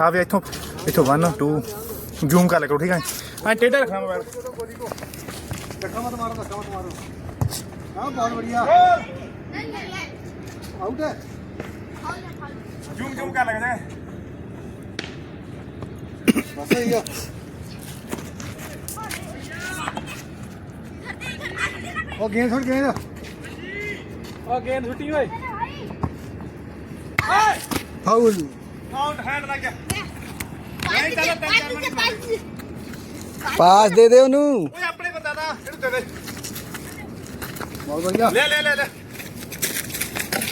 ਆ ਵੀ ਇੱਥੋਂ ਇੱਥੋਂ 1 2 ਜ਼ੂਮ ਕਰ ਲੈ ਕਰੋ ਠੀਕ ਹੈ ਐ ਟੇਢਾ ਰੱਖਣਾ ਮੋਬਾਈਲ। ਧੱਕਾ ਮਤ ਮਾਰੋ ਧੱਕਾ ਮਤ ਮਾਰੋ। ਹਾਂ ਬਹੁਤ ਵਧੀਆ। ਆਊਟ ਹੈ? ਜ਼ੂਮ ਜ਼ੂਮ ਕਰ ਲੈ ਜਾ ਬਸ ਹੀ ਆ। ਉਹ ਗੇਮ ਛੱਡ ਗੇਮ ਆ ਗੇਂਦ ਛੁੱਟੀ ਓਏ। ਫਾਉਲ ਆਊਟ ਹੈਂਡ ਲੱਗ ਗਿਆ ਪਾਸ ਦੇ ਦੇ ਉਹਨੂੰ। ਓਏ ਆਪਣੇ ਬੰਦਾ ਦਾ ਇਹਨੂੰ ਦੇ ਦੇ। ਬਹੁਤ ਵਧੀਆ। ਲੈ ਲੈ ਲੈ ਲੈ।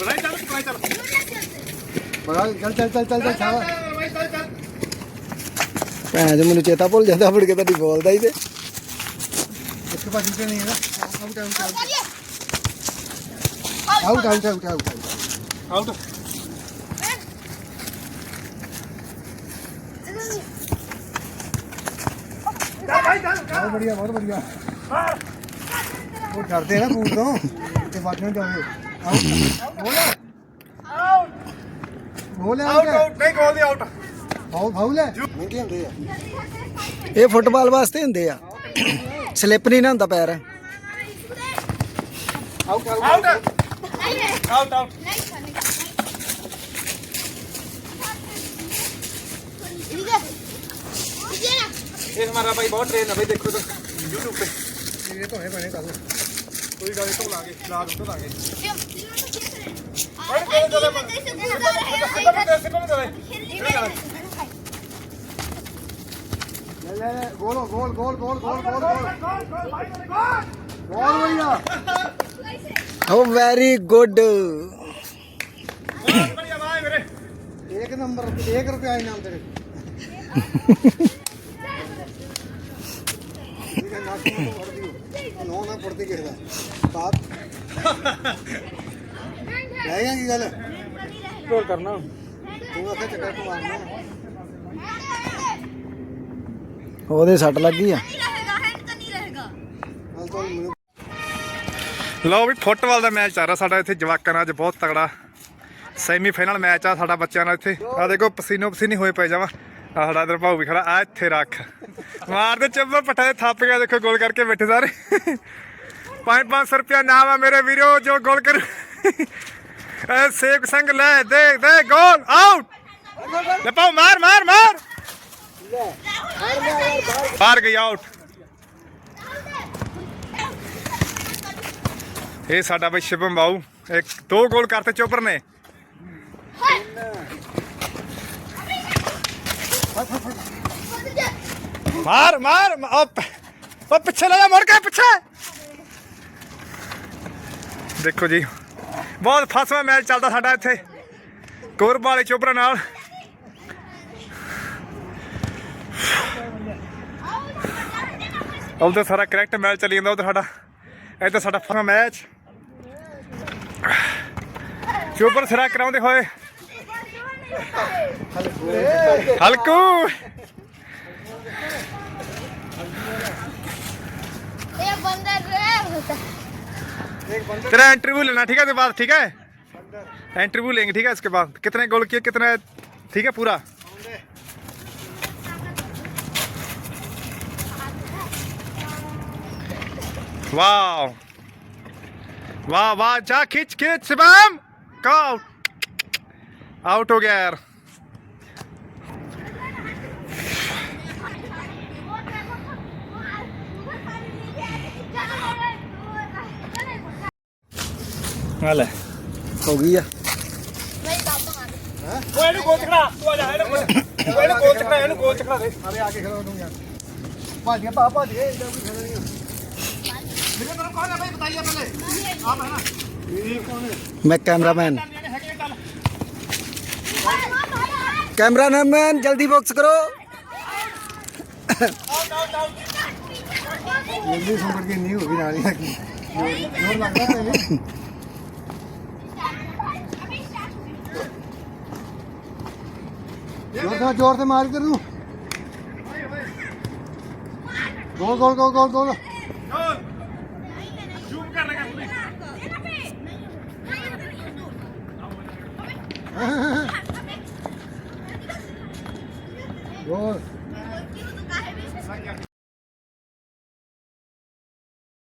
ਬੜਾਈ ਚੱਲ ਬੜਾਈ ਚੱਲ। ਬੜਾ ਚੱਲ ਚੱਲ ਚੱਲ ਚੱਲ ਚੱਲ ਛਾਵਾ ਬੜਾਈ ਚੱਲ। ਚੱਲ ਭੈਣ ਜੀ ਮੈਨੂੰ ਚੇਤਾ ਭੁੱਲ ਜਾਂਦਾ ਫੜ ਕੇ ਤੁਹਾਡੀ ਬੋਲਦਾ ਹੀ ਤੇ। ਇੱਕ ਪਾਸੇ ਤੇ ਨਹੀਂ ਹੈਗਾ out out out. Out out out. Out ਚੱਲ ਬਹੁਤ ਵਧੀਆ ਬਹੁਤ ਵਧੀਆ। ਉਹ ਡਰਦੇ ਆ ਨਾ ਬੂਟ ਤੋਂ ਤੇ ਵੱਜ ਨਾ ਜਾਵੇ। ਆਊਟ ਬੋਲ। ਆਊਟ ਬੋਲ ਆਊਟ ਆਊਟ ਆਊਟ ਨਹੀਂ ਗੋਲ ਦੀ ਆਊਟ ਫਾਉਲ ਫਾਉਲ ਹੈ ਮਹਿੰਗੇ ਹੁੰਦੇ ਆ। ਇਹ ਫੁੱਟਬਾਲ ਵਾਸਤੇ ਹੁੰਦੇ ਆ। ਸਲਿੱਪ ਨਹੀਂ ਨਾ ਹੁੰਦਾ ਪੈਰ। ਆਊਟ ਆਊਟ ਆਊਟ ਆਊਟ ਇਹ ਹਮਾਰਾ ਭਾਈ ਬਹੁਤ ਟ੍ਰੇਨ ਹੈ ਭਾਈ ਦੇਖੋ ਤਾਂ YouTube पे। ਇਹ ਤਾਂ ਹੈ ਬਣੇ ਕੱਲ ਕੋਈ ਗੱਲ ਤੋਂ ਲਾਗੇ ਲਾ ਦੋ ਲਾਗੇ ਲੈ ਲੈ ਲੈ ਗੋਲ ਗੋਲ ਗੋਲ ਗੋਲ ਗੋਲ ਗੋਲ ਗੋਲ ਬਹੁਤ ਵਧੀਆ ਓ ਵੈਰੀ ਗੁੱਡ ਬੜੀਆ ਬਾਈ ਮੇਰੇ ਇੱਕ ਨੰਬਰ 1 ਰੁਪਿਆ ਇਨਾਮ ਤੇਰੇ ਇਹ ਨਾ ਤੋਂ ਪੜਦੀ ਹੋ ਨੋ ਨਾ ਪੜਦੀ ਕਿਸੇ ਦਾ ਬਾਤ ਲੈ ਗਿਆ ਕੀ ਗੱਲ ਕੋਲ ਕਰਨਾ ਤੂੰ ਆਖੇ ਚੱਕਰ ਤੋਂ ਮਾਰਨਾ ਉਹਦੇ ਸੱਟ ਲੱਗੀ ਆ। ਹਲ ਤੋਂ ਮੈਨੂੰ ਲਓ ਵੀ ਫੁੱਟਬਾਲ ਦਾ ਮੈਚ ਚੱਲ ਰਿਹਾ ਸਾਡਾ ਇੱਥੇ ਜਵਾਕਾਂ ਨਾਲ ਅੱਜ ਬਹੁਤ ਤਗੜਾ ਸੈਮੀ ਫਾਈਨਲ ਮੈਚ ਆ ਸਾਡਾ ਬੱਚਿਆਂ ਨਾਲ ਇੱਥੇ। ਆ ਦੇਖੋ ਪਸੀਨੋ ਪਸੀਨੀ ਹੋਏ ਪਏ ਜਾਵਾ। ਆ ਸਾਡਾ ਇਧਰ ਭਾਊ ਵੀ ਖੜਾ, ਆ ਇੱਥੇ ਰੱਖ। ਮਾਰ ਚੱਬਾ ਪੱਟਾ ਦੇ ਥੱਪ ਗਿਆ ਦੇਖੋ, ਗੋਲ ਕਰਕੇ ਬੈਠੇ ਸਾਰੇ। 5-500 ਰੁਪਿਆ ਨਾਮ ਆ ਮੇਰੇ ਵੀਰੋ, ਜੋ ਗੋਲ ਕਰ ਐ ਸੇਵਕ ਸੰਗ ਲੈ, ਦੇ ਦੇ, ਗੋਲ ਆਊਟ ਲੈ ਭਾਊ, ਮਾਰ ਮਾਰ ਮਾਰ! ਬਾਹਰ ਗਈ ਆਊਟ ਇਹ ਸਾਡਾ ਬਈ ਸ਼ਿਵਮ ਬਾਊ, ਇੱਕ, ਦੋ ਗੋਲ ਕਰਤੇ ਚੋਪਰ ਨੇ। ਮਾਰ ਮਾਰ ਉਹ ਪਿੱਛੇ ਲੈ ਜਾ, ਮੁੜ ਕੇ ਪਿੱਛੇ। ਦੇਖੋ ਜੀ, ਬਹੁਤ ਫਸਵਾ ਮੈਚ ਚੱਲਦਾ ਸਾਡਾ ਇੱਥੇ ਕੋਰਬਾ ਚੋਪਰਾ ਨਾਲ। ਉਧਰ ਸਾਰਾ ਕਰੈਕਟ ਮੈਚ ਚੱਲੀ ਜਾਂਦਾ ਉਧਰ ਸਾਡਾ। ਇੱਧਰ ਸਾਡਾ ਫਸਵਾ ਮੈਚ। ਚੋਪਰ ਸਿਰਾ ਕਰਾਉਂਦੇ ਹੋਏ। हल्कू। तेरा इंटरव्यू लेना ठीक है बाद ठीक है? इंटरव्यू लेंगे ठीक है इसके बाद। कितने गोल किए कितने ठीक है पूरा? वाह। वाह वाह जा खींच खींच शिवम। काउट आउट हो गया यार हाल है ਹੋ ਗਈ ਆ ਉਹ ਇਹਨੂੰ ਗੋਲ ਚਕੜਾ ਤੂੰ ਆ ਜਾ ਇਹਨੂੰ ਗੋਲ ਇਹਨੂੰ ਗੋਲ ਚਕੜਾ ਇਹਨੂੰ ਗੋਲ ਚਕੜਾ ਦੇ ਆਵੇ ਆ ਕੇ ਖੜਾ ਤੂੰ ਯਾਰ ਭੱਜ ਗਿਆ ਪਾ ਭੱਜ ਗਿਆ ਇਹਦਾ ਕੋਈ ਖੜਾ ਨਹੀਂ ਮੇਰੇ ਤੈਨੂੰ ਕੌਣ ਹੈ ਭਾਈ ਬਤਾਈਏ ਪਹਿਲੇ ਆਪ ਹੈ ਨਾ ਇਹ ਕੌਣ ਹੈ ਮੈਂ ਕੈਮਰਾਮੈਨ ਹੈਗੇ ਚੱਲ ਕੈਮਰਾਮੈਨ ਜਲਦੀ ਬਾਕਸ ਕਰੋ ਜਲਦੀ ਸੰਪਰਕ ਕੇ ਨਹੀਂ ਹੋ ਗਈ ਨਾਲ ਹੀ ਜੋਰ ਲੱਗਦਾ ਤੈਨੂੰ ਜ਼ੋਰ ਨਾਲ ਜ਼ੋਰ ਤੇ ਮਾਰ ਕਰ ਨੂੰ ਗੋਲ Good.